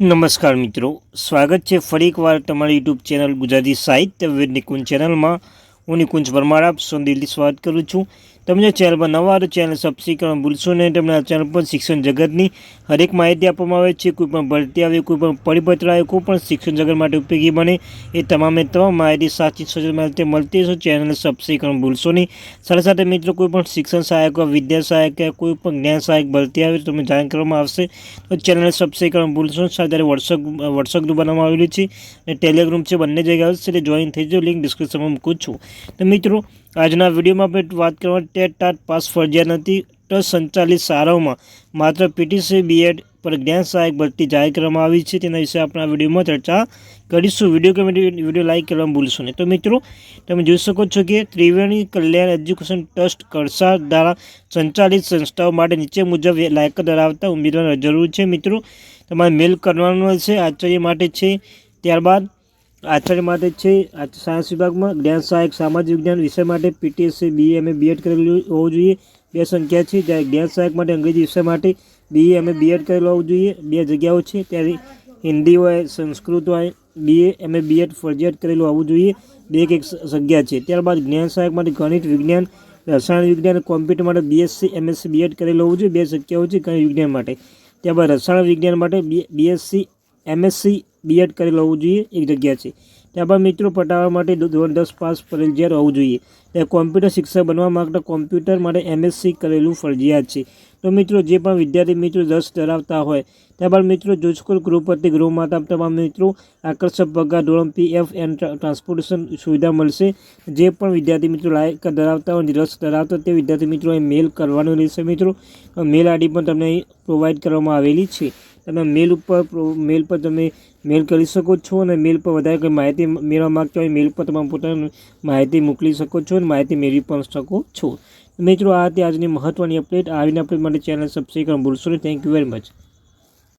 નમસ્કાર મિત્રો. સ્વાગત છે ફરી એકવાર તમારી યુટ્યુબ ચેનલ ગુજરાતી સાહિત્ય નિકુંજ ચેનલમાં. હું નિકુંજ પરમાર આપ સૌ દિલ્હી સ્વાગત કરું છું. તમે જો ચેનલ પર નવા તો ચેનલ સબસ્ક્રાઈબ ભૂલશો નહીં તમને આ ચેનલ પર શિક્ષણ જગતની હરેક માહિતી આપવામાં આવે છે. કોઈ પણ ભરતી આવે કોઈ પણ પરિપત્ર આવે કોઈ પણ શિક્ષણ જગત માટે ઉપયોગી બને એ તમામે તમામ માહિતી સાચી સચોટ માહિતી મળતી હશે. ચેનલને સબસ્ક્રાઈબ ભૂલશો નહીં. સાથે સાથે મિત્રો કોઈ પણ શિક્ષણ સહાયક હોય, વિદ્યા સહાયક કે કોઈ પણ જ્ઞાન સહાયક ભરતી આવે તો તમને જાણ કરવામાં આવશે. તો ચેનલને સબસ્ક્રાઈબ ભૂલશો સાથે વોટ્સઅપ વોટ્સઅપ ગ્રુપ બનાવવામાં આવેલું છે. અને ટેલિગ્રુપ છે બંને જગ્યાએ એટલે જોઈન થઈ જાઓ લિંક ડિસ્ક્રિપ્શનમાં મૂકું છું. તો મિત્રો, આજના વિડીયોમાં આપણે વાત કરવા ટેટ ટાટ પાસ ફરજિયાત નથી ટ્રસ્ટ સંચાલિત શાળાઓમાં માત્ર પીટીસી, બીએડ પર જ્ઞાન સહાયક ભરતી જાહેર કરવામાં આવી છે. તેના વિશે આપણે આ વિડીયોમાં ચર્ચા કરીશું. વીડિયો કમેન્ટ વીડિયો લાઇક કરવાનું ભૂલશો નહીં. તો મિત્રો, તમે જોઈ શકો છો કે ત્રિવેણી કલ્યાણ એજ્યુકેશન ટ્રસ્ટ કળસા દ્વારા સંચાલિત સંસ્થાઓ માટે નીચે મુજબ લાયક ધરાવતા ઉમેદવાર જરૂર છે. મિત્રો, તમારે મેલ કરવાનો છે, આચાર્ય માટે છે. ત્યારબાદ આચાર્ય માટે છે. સાયન્સ વિભાગમાં જ્ઞાન સહાયક સામાજિક વિજ્ઞાન વિષય માટે પીટીએસસી બીએ એમએ બીએડ કરેલું હોવું જોઈએ. બે સંખ્યા છે. જ્યારે જ્ઞાન સહાયક માટે અંગ્રેજી વિષય માટે બીએ એમએ બીએડ કરેલું હોવું જોઈએ. બે જગ્યાઓ છે. ત્યારે હિન્દી હોય, સંસ્કૃત હોય બીએ એમએ બીએડ ફરજિયાત કરેલું હોવું જોઈએ. બે એક જગ્યા છે. ત્યારબાદ જ્ઞાન સહાયક માટે ગણિત વિજ્ઞાન, રસાયણ વિજ્ઞાન, કોમ્પ્યુટર માટે બીએસસી એમએસસી બીએડ કરેલું હોવું જોઈએ. બે જગ્યાઓ છે ગણિત વિજ્ઞાન માટે. ત્યારબાદ રસાયણ વિજ્ઞાન માટે બીએસસી એમએસસી બીએડ કરેલું હોવું જોઈએ એક જગ્યા છે. ત્યારબાદ મિત્રો પટાવવા માટે ધોરણ દસ પાસ ફરજિયાત હોવું જોઈએ. ત્યાં કોમ્પ્યુટર શિક્ષક બનવા માગતા કોમ્પ્યુટર માટે એમએસસી કરેલું ફરજિયાત છે. તો મિત્રો, જે પણ વિદ્યાર્થી મિત્રો રસ ધરાવતા હોય ત્યારબાદ મિત્રો જોજકોર ગૃહપતિ ગૃહમાતા તમામ મિત્રો આકર્ષક પગાર, ધોરણ પી એફ એન્ડ ટ્રાન્સપોર્ટેશન સુવિધા મળશે. જે પણ વિદ્યાર્થી મિત્રો લાયક ધરાવતા હોય, રસ ધરાવતા તે વિદ્યાર્થી મિત્રો મેલ કરવાનો રહેશે મિત્રો. મેલ આઈડી પણ તમને અહીં પ્રોવાઈડ કરવામાં આવેલી છે. તમે મેલ ઉપર મેલ પર તમે મેલ કરી શકો છો અને મેલ પર વધારે કંઈ માહિતી મેળવવા માગતા હોય મેલ પર તમે પોતાની માહિતી મોકલી શકો છો અને માહિતી મેળવી પણ શકો છો. મિત્રો, આ હતી આજની મહત્ત્વની અપડેટ આવીને અપડેટ માટે ચેનલ સબસ્ક્રાઈબ કરવાનું ભૂલશો નહીં. Thank you very much